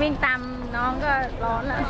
วิ่งตามน้องก็ร้อนแล้ว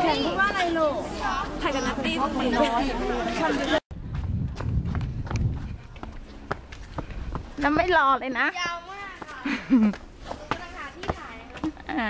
แข่งว่าอะไรลูกไทยกับนัตตี้ต้อมีน้อยแล้วไม่รอเลยนะ ยาวมากค่ะราคาที่ขายอ่า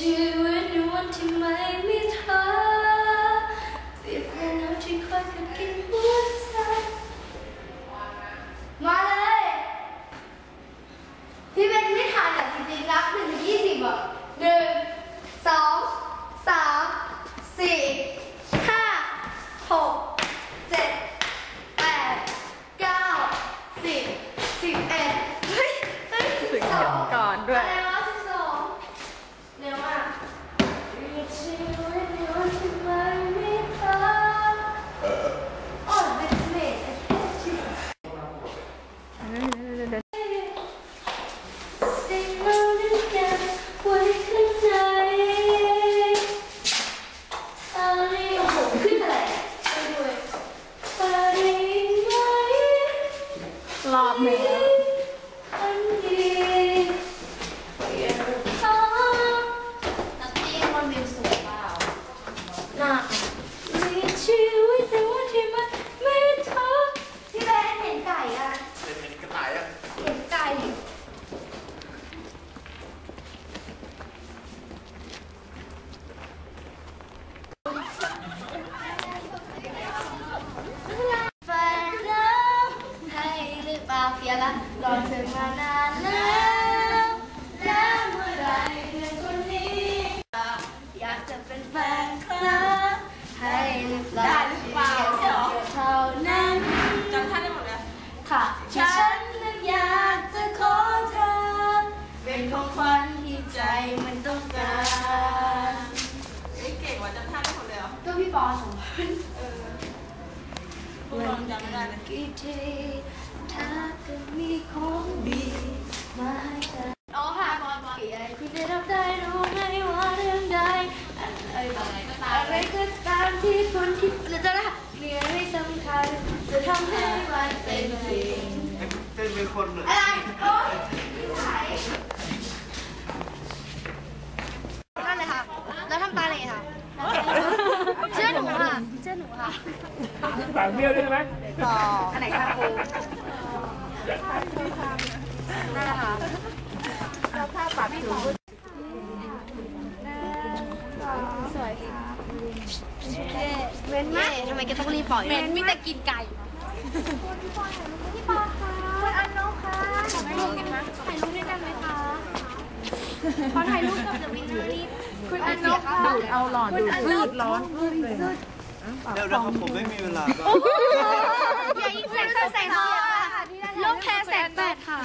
When you want to make me tired. Oh man. พวกเราจำไม่ได้เลยกี่ทีถ้าก็มีของดีมาให้กันอ๋อค่ะบอลบอลอะไรที่ได้รับได้รู้ไหมว่าเรื่องใดอะไรก็ตามที่คุณคิดหรือจะได้เรียนไม่สำคัญจะทำให้มันเป็นจริง เต้นเป็นคนเหมือน อะไรโอ๊ยนั่นเลยค่ะ แล้วทำตาเลยค่ะ เชื่อหนูค่ะ เชื่อหนูค่ะ ปากเบี้ยว ด้วยไหมต่ออันไหนคะครูนั่นแหละค่ะเราภาพปากผิวสวยค่ะเว้นมากทำไมแกต้องรีบปล่อยเว้นมีแต่กินไก่พี่ปอค่ะคุณอันโนค่ะถ่ายรูปกันไหมถ่ายรูปด้วยกันไหมคะขอถ่ายรูปกับเดอะวินเนอร์นี่คุณอันโนค่ะดูดเอาหลอดดูดพืชร้อนเดี๋ย วนะครับผมไม่มีเวลาอย่ายิงแสงแสงทองค่ะลบแพ้แสงแปดค่ะ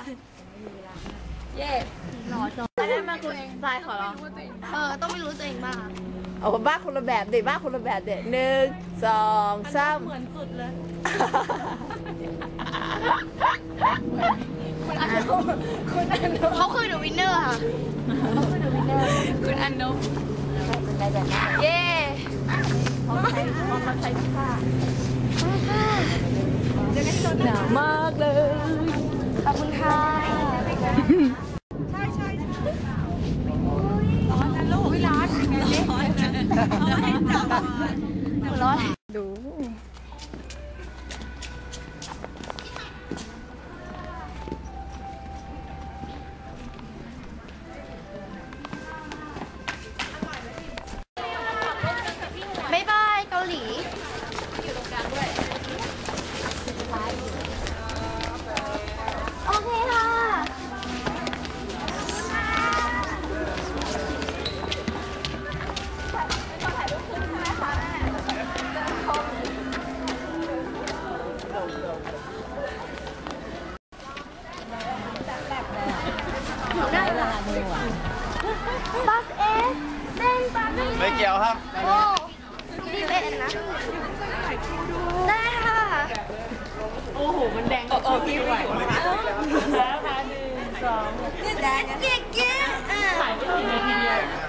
ได้มาคุณทรายขอร้องเออ ต้องไม่รู้ตัวเองบ้างเอาบ้าคนละแบบเด็บ้าคนละแบบเด็หนึ่งสองสามเหมือนสุดเลยเขาคือเดอะวินเนอร์ค่ะคุณอันนบเย้ หนาวมากเลย ขอบคุณค่ะ บัสเอสเต้นบัสเอสไม่เกี่ยวครับโอ้รีบเล่นนะ ได้ค่ะ โอ้โห มันแดงโอ้พี่ไหวแล้วค่ะหนึ่งสองแดงเก๊กเก๊กอะถ่ายไม่ถึงนาทีเดียว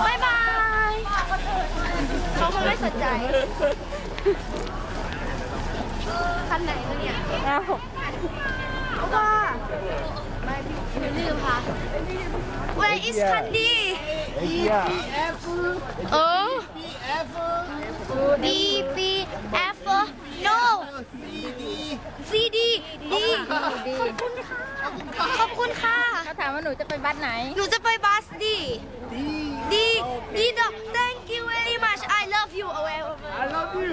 บายบายเขาคงไม่ สนใจคันไหนวะเนี่ยอ้าวว่าไม่พี่ลืมค่ะ Where is Candy เออ B B F No C D D ขอบคุณค่ะ เขาถามว่าหนูจะไปบัสไหน หนูจะไปบัสดี ดีดีดอก thank you very much I love you เอาไว้ I love you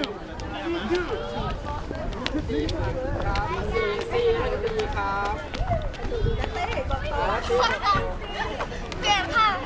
เปลี่ยนค่ะเห